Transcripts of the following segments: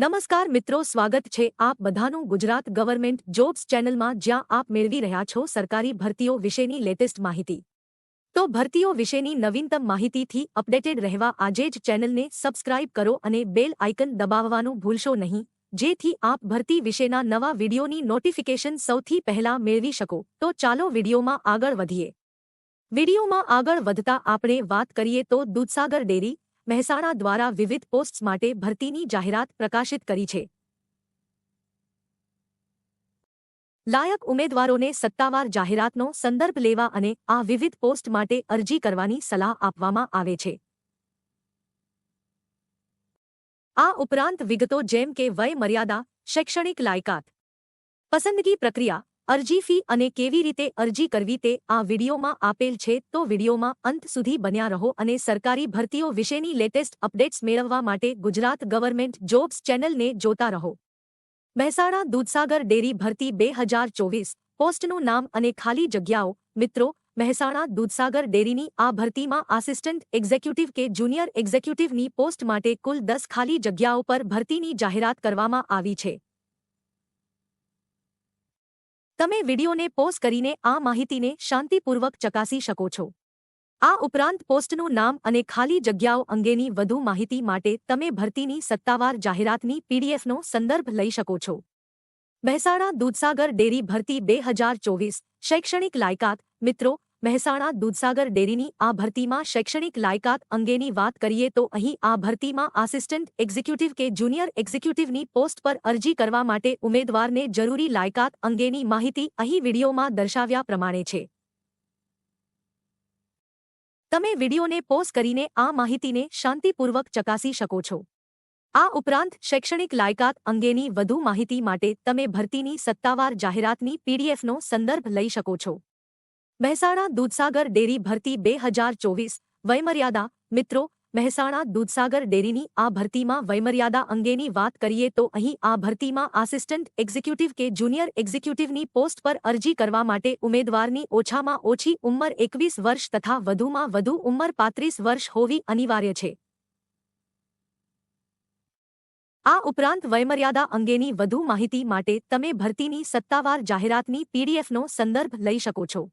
નમસ્કાર મિત્રો, સ્વાગત છે આપ બધાનું ગુજરાત ગવર્મેન્ટ જોબ્સ ચેનલમાં જ્યાં આપ મેળવી રહ્યા છો સરકારી ભરતીઓ વિશેની લેટેસ્ટ માહિતી. તો ભરતીઓ વિશેની નવીનતમ માહિતીથી અપડેટેડ રહેવા આજે જ ચેનલને સબસ્ક્રાઇબ કરો અને બેલ આઇકન દબાવવાનું ભૂલશો નહીં, જેથી આપ ભરતી વિશેના નવા વિડીયોની નોટિફિકેશન સૌથી પહેલા મેળવી શકો. તો ચાલો વિડીયોમાં આગળ વધીએ. વિડીયોમાં આગળ વધતા આપણે વાત કરીએ તો દૂધસાગર ડેરી મહેસાણા દ્વારા વિવિધ પોસ્ટ્સ માટે ભરતીની જાહેરાત પ્રકાશિત કરી છે. લાયક ઉમેદવારોને સત્તાવાર જાહેરાતનો સંદર્ભ લેવા અને આ વિવિધ પોસ્ટ માટે અરજી કરવાની સલાહ આપવામાં આવે છે. આ ઉપરાંત વિગતો જેમ કે વય મર્યાદા શૈક્ષણિક લાયકાત, પસંદગી પ્રક્રિયા અરજી ફી અને કેવી રીતે અરજી કરવી તે આ વિડીયોમાં આપેલ છે. તો વિડીયોમાં અંત સુધી બન્યા રહો અને સરકારી ભરતીઓ વિશેની લેટેસ્ટ અપડેટ્સ મેળવવા માટે ગુજરાત ગવર્મેન્ટ જોબ્સ ચેનલને જોતા રહો. મહેસાણા દૂધસાગર ડેરી ભરતી બે હજાર ચોવીસ, પોસ્ટનું નામ અને ખાલી જગ્યાઓ, મિત્રો, મહેસાણા દૂધસાગર ડેરીની આ ભરતીમાં આસિસ્ટન્ટ એક્ઝિક્યુટિવ કે જુનિયર એક્ઝિક્યુટિવની પોસ્ટ માટે કુલ દસ ખાલી જગ્યાઓ પર ભરતીની જાહેરાત કરવામાં આવી છે. તમે વિડીયોને પોઝ કરીને આ માહિતીને શાંતિપૂર્વક ચકાસી શકો છો. આ ઉપરાંત પોસ્ટનું નામ અને ખાલી જગ્યાઓ અંગેની વધુ માહિતી માટે તમે ભરતીની સત્તાવાર જાહેરાતની પીડીએફનો સંદર્ભ લઈ શકો છો. મહેસાણા દૂધસાગર ડેરી ભરતી બે હજાર ચોવીસ, શૈક્ષણિક લાયકાત, મિત્રો મહેસાણા દૂધસાગર ડેરીની આ ભરતીમાં શૈક્ષણિક લાયકાત અંગેની વાત કરીએ તો અહીં આ ભરતીમાં આસિસ્ટન્ટ એક્ઝિક્યુટિવ કે જુનિયર એક્ઝિક્યુટિવની પોસ્ટ પર અરજી કરવા માટે ઉમેદવારને જરૂરી લાયકાત અંગેની માહિતી અહીં વિડીયોમાં દર્શાવ્યા પ્રમાણે છે. તમે વિડીયોને પોઝ કરીને આ માહિતીને શાંતિપૂર્વક ચકાસી શકો છો. આ ઉપરાંત શૈક્ષણિક લાયકાત અંગેની વધુ માહિતી માટે તમે ભરતીની સત્તાવાર જાહેરાતની પીડીએફનો સંદર્ભ લઈ શકો છો. મહેસાણા દૂધસાગર ડેરી ભરતી બે હજાર ચોવીસ. વયમર્યાદા, મિત્રો, મહેસાણા દૂધસાગર ડેરીની આ ભરતીમાં વયમર્યાદા અંગેની વાત કરીએ તો અહીં આ ભરતીમાં આસિસ્ટન્ટ એક્ઝિક્યુટિવ કે જુનિયર એક્ઝિક્યુટિવની પોસ્ટ પર અરજી કરવા માટે ઉમેદવારની ઓછામાં ઓછી ઉંમર એકવીસ વર્ષ તથા વધુમાં વધુ ઉંમર પાંત્રીસ વર્ષ હોવી અનિવાર્ય છે. આ ઉપરાંત વયમર્યાદા અંગેની વધુ માહિતી માટે તમે ભરતીની સત્તાવાર જાહેરાતની પીડીએફનો સંદર્ભ લઈ શકો છો.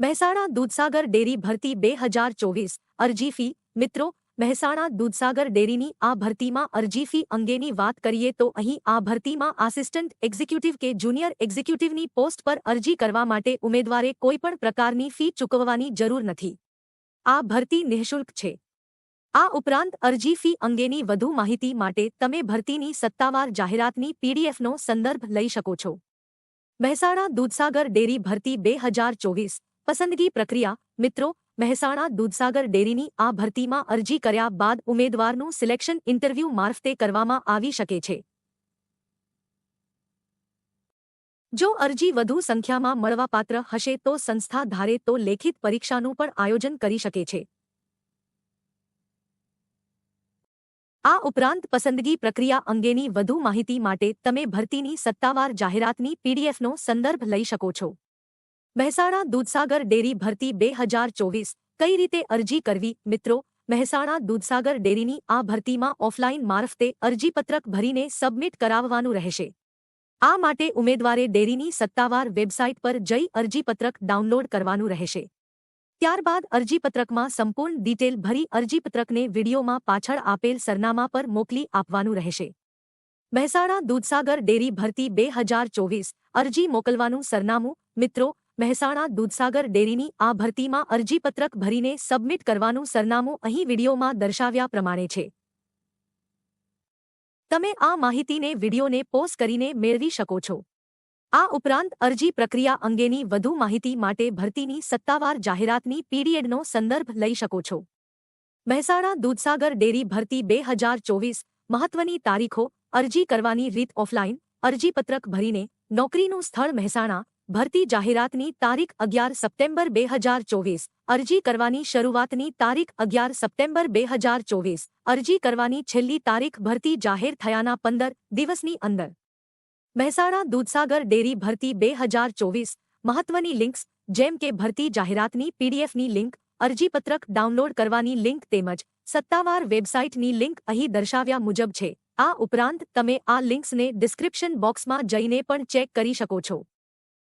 મહેસાણા દૂધસાગર ડેરી ભરતી બે હજાર ચોવીસ. અરજી ફી. મિત્રો, મહેસાણા દૂધસાગર ડેરીની આ ભરતીમાં અરજી ફી અંગેની વાત કરીએ તો અહીં આ ભરતીમાં આસિસ્ટન્ટ એક્ઝિક્યુટિવ કે જુનિયર એક્ઝિક્યુટિવની પોસ્ટ પર અરજી કરવા માટે ઉમેદવારે કોઈપણ પ્રકારની ફી ચૂકવવાની જરૂર નથી. આ ભરતી નિઃશુલ્ક છે. આ ઉપરાંત અરજી ફી અંગેની વધુ માહિતી માટે તમે ભરતીની સત્તાવાર જાહેરાતની પીડીએફનો સંદર્ભ લઈ શકો છો. મહેસાણા દૂધસાગર ડેરી ભરતી બે હજાર ચોવીસ. પસંદગી પ્રક્રિયા, મિત્રો, મહેસાણા દૂધસાગર ડેરીની આ ભરતીમાં અરજી કર્યા બાદ ઉમેદવારનું સિલેક્શન ઇન્ટરવ્યૂ મારફતે કરવામાં આવી શકે છે. જો અરજી વધુ સંખ્યામાં મળવાપાત્ર હશે તો સંસ્થા ધારે તો લેખિત પરીક્ષાનું પણ આયોજન કરી શકે છે. આ ઉપરાંત પસંદગી પ્રક્રિયા અંગેની વધુ માહિતી માટે તમે ભરતીની સત્તાવાર જાહેરાતની પીડીએફનો સંદર્ભ લઈ શકો છો. મહેસાણા દૂધસાગર ડેરી ભરતી બે હજાર ચોવીસ. કઈ રીતે અરજી કરવી? મિત્રો, મહેસાણા દૂધસાગર ડેરીની આ ભરતીમાં ઓફલાઈન મારફતે અરજીપત્રક ભરીને સબમિટ કરાવવાનું રહેશે. આ માટે ઉમેદવારે ડેરીની સત્તાવાર વેબસાઇટ પર જઈ અરજીપત્રક ડાઉનલોડ કરવાનું રહેશે. ત્યારબાદ અરજીપત્રકમાં સંપૂર્ણ ડિટેલ ભરી અરજીપત્રકને વિડીયોમાં પાછળ આપેલ સરનામા પર મોકલી આપવાનું રહેશે. મહેસાણા દૂધસાગર ડેરી ભરતી બે હજાર ચોવીસ. અરજી મોકલવાનું સરનામું મિત્રો મહેસાણા દૂધસાગર ડેરીની આ ભરતીમાં અરજીપત્રક ભરીને સબમિટ કરવાનું સરનામું અહીં વિડીયોમાં દર્શાવ્યા પ્રમાણે છે. તમે આ માહિતીને વિડીયોને પોઝ કરીને મેળવી શકો છો. આ ઉપરાંત અરજી પ્રક્રિયા અંગેની વધુ માહિતી માટે ભરતીની સત્તાવાર જાહેરાતની પીડીએડનો સંદર્ભ લઈ શકો છો. મહેસાણા દૂધસાગર ડેરી ભરતી બે હજાર ચોવીસ મહત્વની તારીખો અરજી કરવાની રીત ઓફલાઈન અરજીપત્રક ભરીને નોકરીનું સ્થળ મહેસાણા ભરતી જાહેરાતની તારીખ અગિયાર સપ્ટેમ્બર બે હજાર ચોવીસ. અરજી કરવાની શરૂઆતની તારીખ અગિયાર સપ્ટેમ્બર બે હજાર ચોવીસ. અરજી કરવાની છેલ્લી તારીખ ભરતી જાહેર થયાના પંદર દિવસની અંદર. મહેસાણા દૂધસાગર ડેરી ભરતી બે હજાર ચોવીસ. મહત્વની લિંક્સ, જેમ કે ભરતી જાહેરાતની પીડીએફની લિંક, અરજીપત્રક ડાઉનલોડ કરવાની લિંક તેમજ સત્તાવાર વેબસાઇટની લિંક અહીં દર્શાવ્યા મુજબ છે. આ ઉપરાંત તમે આ લિંક્સને ડિસ્ક્રિપ્શન બોક્સમાં જઈને પણ ચેક કરી શકો છો.